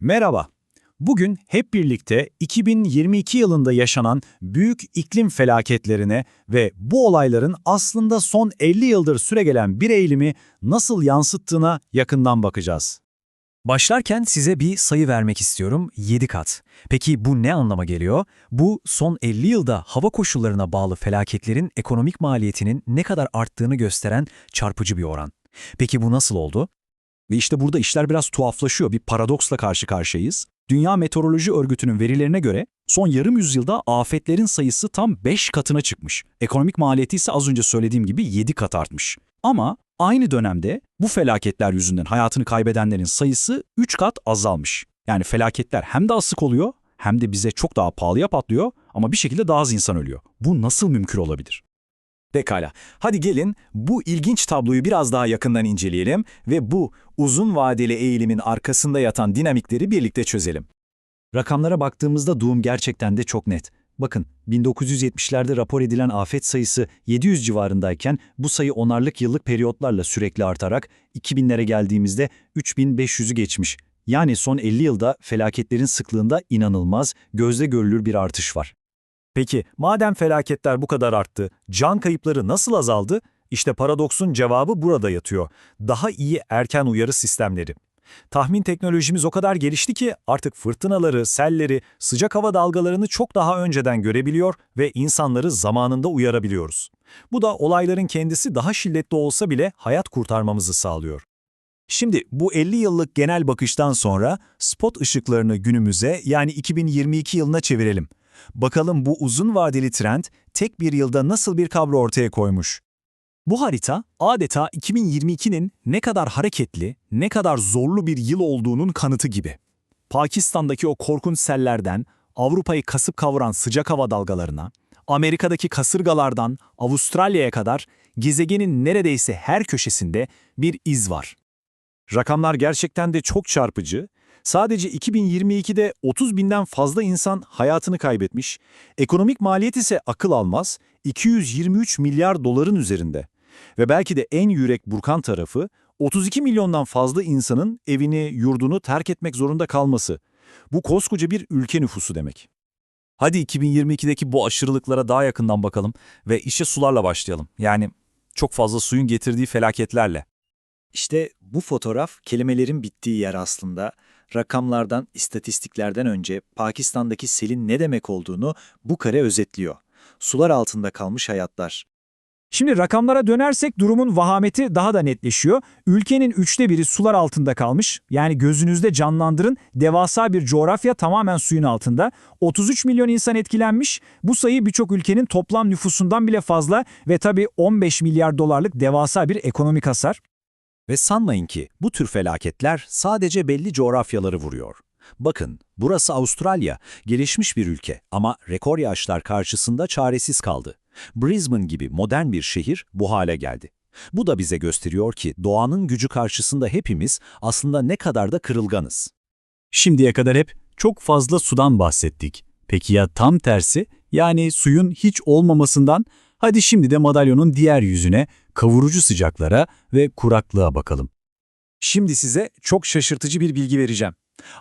Merhaba. Bugün hep birlikte 2022 yılında yaşanan büyük iklim felaketlerine ve bu olayların aslında son 50 yıldır süregelen bir eğilimi nasıl yansıttığına yakından bakacağız. Başlarken size bir sayı vermek istiyorum, 7 kat. Peki bu ne anlama geliyor? Bu son 50 yılda hava koşullarına bağlı felaketlerin ekonomik maliyetinin ne kadar arttığını gösteren çarpıcı bir oran. Peki bu nasıl oldu? Ve işte burada işler biraz tuhaflaşıyor. Bir paradoksla karşı karşıyayız. Dünya Meteoroloji Örgütü'nün verilerine göre son yarım yüzyılda afetlerin sayısı tam 5 katına çıkmış. Ekonomik maliyeti ise az önce söylediğim gibi 7 kat artmış. Ama aynı dönemde bu felaketler yüzünden hayatını kaybedenlerin sayısı 3 kat azalmış. Yani felaketler hem daha sık oluyor hem de bize çok daha pahalıya patlıyor ama bir şekilde daha az insan ölüyor. Bu nasıl mümkün olabilir? Pekala. Hadi gelin bu ilginç tabloyu biraz daha yakından inceleyelim ve bu uzun vadeli eğilimin arkasında yatan dinamikleri birlikte çözelim. Rakamlara baktığımızda durum gerçekten de çok net. Bakın 1970'lerde rapor edilen afet sayısı 700 civarındayken bu sayı onarlık yıllık periyotlarla sürekli artarak 2000'lere geldiğimizde 3500'ü geçmiş. Yani son 50 yılda felaketlerin sıklığında inanılmaz, gözle görülür bir artış var. Peki madem felaketler bu kadar arttı, can kayıpları nasıl azaldı? İşte paradoksun cevabı burada yatıyor. Daha iyi erken uyarı sistemleri. Tahmin teknolojimiz o kadar gelişti ki artık fırtınaları, selleri, sıcak hava dalgalarını çok daha önceden görebiliyor ve insanları zamanında uyarabiliyoruz. Bu da olayların kendisi daha şiddetli olsa bile hayat kurtarmamızı sağlıyor. Şimdi bu 50 yıllık genel bakıştan sonra spot ışıklarını günümüze yani 2022 yılına çevirelim. Bakalım bu uzun vadeli trend tek bir yılda nasıl bir kablo ortaya koymuş? Bu harita adeta 2022'nin ne kadar hareketli, ne kadar zorlu bir yıl olduğunun kanıtı gibi. Pakistan'daki o korkunç sellerden, Avrupa'yı kasıp kavuran sıcak hava dalgalarına, Amerika'daki kasırgalardan Avustralya'ya kadar gezegenin neredeyse her köşesinde bir iz var. Rakamlar gerçekten de çok çarpıcı. Sadece 2022'de 30 binden fazla insan hayatını kaybetmiş, ekonomik maliyet ise akıl almaz 223 milyar doların üzerinde. Ve belki de en yürek burkan tarafı 32 milyondan fazla insanın evini, yurdunu terk etmek zorunda kalması. Bu koskoca bir ülke nüfusu demek. Hadi 2022'deki bu aşırılıklara daha yakından bakalım ve işe sularla başlayalım. Yani çok fazla suyun getirdiği felaketlerle. İşte bu fotoğraf kelimelerin bittiği yer aslında. Rakamlardan, istatistiklerden önce Pakistan'daki selin ne demek olduğunu bu kare özetliyor. Sular altında kalmış hayatlar. Şimdi rakamlara dönersek durumun vahameti daha da netleşiyor. Ülkenin üçte biri sular altında kalmış. Yani gözünüzde canlandırın devasa bir coğrafya tamamen suyun altında. 33 milyon insan etkilenmiş. Bu sayı birçok ülkenin toplam nüfusundan bile fazla ve tabii 15 milyar dolarlık devasa bir ekonomik hasar. Ve sanmayın ki bu tür felaketler sadece belli coğrafyaları vuruyor. Bakın, burası Avustralya, gelişmiş bir ülke ama rekor yağışlar karşısında çaresiz kaldı. Brisbane gibi modern bir şehir bu hale geldi. Bu da bize gösteriyor ki doğanın gücü karşısında hepimiz aslında ne kadar da kırılganız. Şimdiye kadar hep çok fazla sudan bahsettik. Peki ya tam tersi, yani suyun hiç olmamasından Hadi şimdi de madalyonun diğer yüzüne, kavurucu sıcaklara ve kuraklığa bakalım. Şimdi size çok şaşırtıcı bir bilgi vereceğim.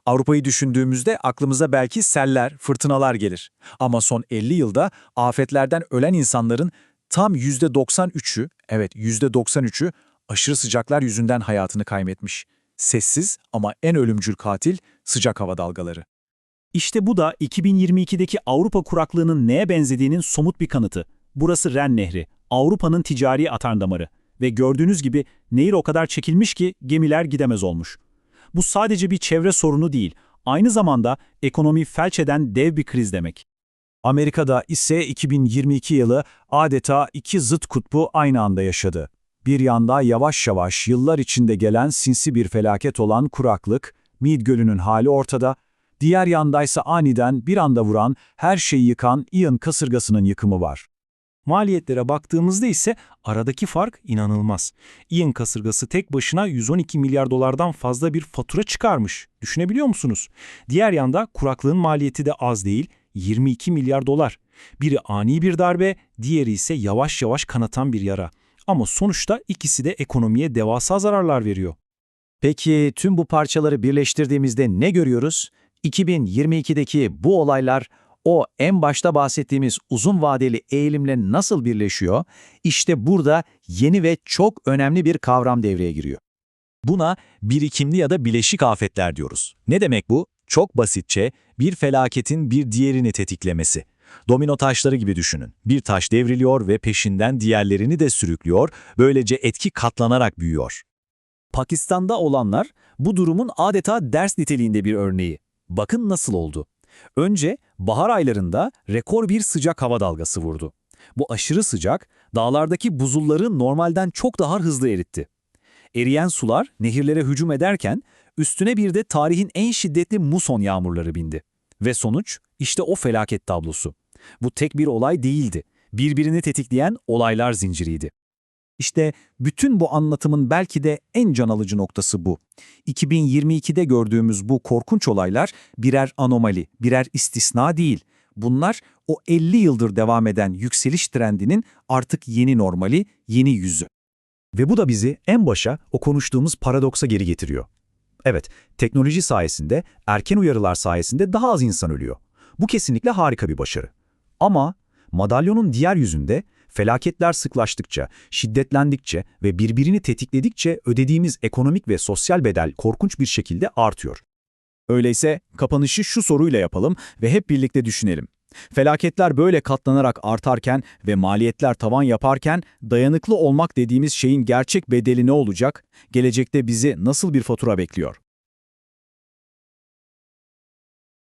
Avrupa'yı düşündüğümüzde aklımıza belki seller, fırtınalar gelir. Ama son 50 yılda afetlerden ölen insanların tam %93'ü, evet %93'ü aşırı sıcaklar yüzünden hayatını kaybetmiş. Sessiz ama en ölümcül katil sıcak hava dalgaları. İşte bu da 2022'deki Avrupa kuraklığının neye benzediğinin somut bir kanıtı. Burası Ren Nehri, Avrupa'nın ticari atardamarı ve gördüğünüz gibi nehir o kadar çekilmiş ki gemiler gidemez olmuş. Bu sadece bir çevre sorunu değil, aynı zamanda ekonomi felç eden dev bir kriz demek. Amerika'da ise 2022 yılı adeta iki zıt kutbu aynı anda yaşadı. Bir yanda yavaş yavaş yıllar içinde gelen sinsi bir felaket olan kuraklık, Mead Gölü'nün hali ortada, diğer yandaysa aniden bir anda vuran, her şeyi yıkan Ian kasırgasının yıkımı var. Maliyetlere baktığımızda ise aradaki fark inanılmaz. Ian kasırgası tek başına 112 milyar dolardan fazla bir fatura çıkarmış. Düşünebiliyor musunuz? Diğer yanda kuraklığın maliyeti de az değil, 22 milyar dolar. Biri ani bir darbe, diğeri ise yavaş yavaş kanatan bir yara. Ama sonuçta ikisi de ekonomiye devasa zararlar veriyor. Peki tüm bu parçaları birleştirdiğimizde ne görüyoruz? 2022'deki bu olaylar o en başta bahsettiğimiz uzun vadeli eğilimle nasıl birleşiyor? İşte burada yeni ve çok önemli bir kavram devreye giriyor. Buna birikimli ya da bileşik afetler diyoruz. Ne demek bu? Çok basitçe bir felaketin bir diğerini tetiklemesi. Domino taşları gibi düşünün. Bir taş devriliyor ve peşinden diğerlerini de sürüklüyor, böylece etki katlanarak büyüyor. Pakistan'da olanlar bu durumun adeta ders niteliğinde bir örneği. Bakın nasıl oldu. Önce bahar aylarında rekor bir sıcak hava dalgası vurdu. Bu aşırı sıcak dağlardaki buzulları normalden çok daha hızlı eritti. Eriyen sular nehirlere hücum ederken üstüne bir de tarihin en şiddetli muson yağmurları bindi. Ve sonuç işte o felaket tablosu. Bu tek bir olay değildi. Birbirini tetikleyen olaylar zinciriydi. İşte bütün bu anlatımın belki de en can alıcı noktası bu. 2022'de gördüğümüz bu korkunç olaylar birer anomali, birer istisna değil. Bunlar o 50 yıldır devam eden yükseliş trendinin artık yeni normali, yeni yüzü. Ve bu da bizi en başa o konuştuğumuz paradoksa geri getiriyor. Evet, teknoloji sayesinde, erken uyarılar sayesinde daha az insan ölüyor. Bu kesinlikle harika bir başarı. Ama madalyonun diğer yüzünde felaketler sıklaştıkça, şiddetlendikçe ve birbirini tetikledikçe ödediğimiz ekonomik ve sosyal bedel korkunç bir şekilde artıyor. Öyleyse kapanışı şu soruyla yapalım ve hep birlikte düşünelim. Felaketler böyle katlanarak artarken ve maliyetler tavan yaparken dayanıklı olmak dediğimiz şeyin gerçek bedeli ne olacak? Gelecekte bizi nasıl bir fatura bekliyor?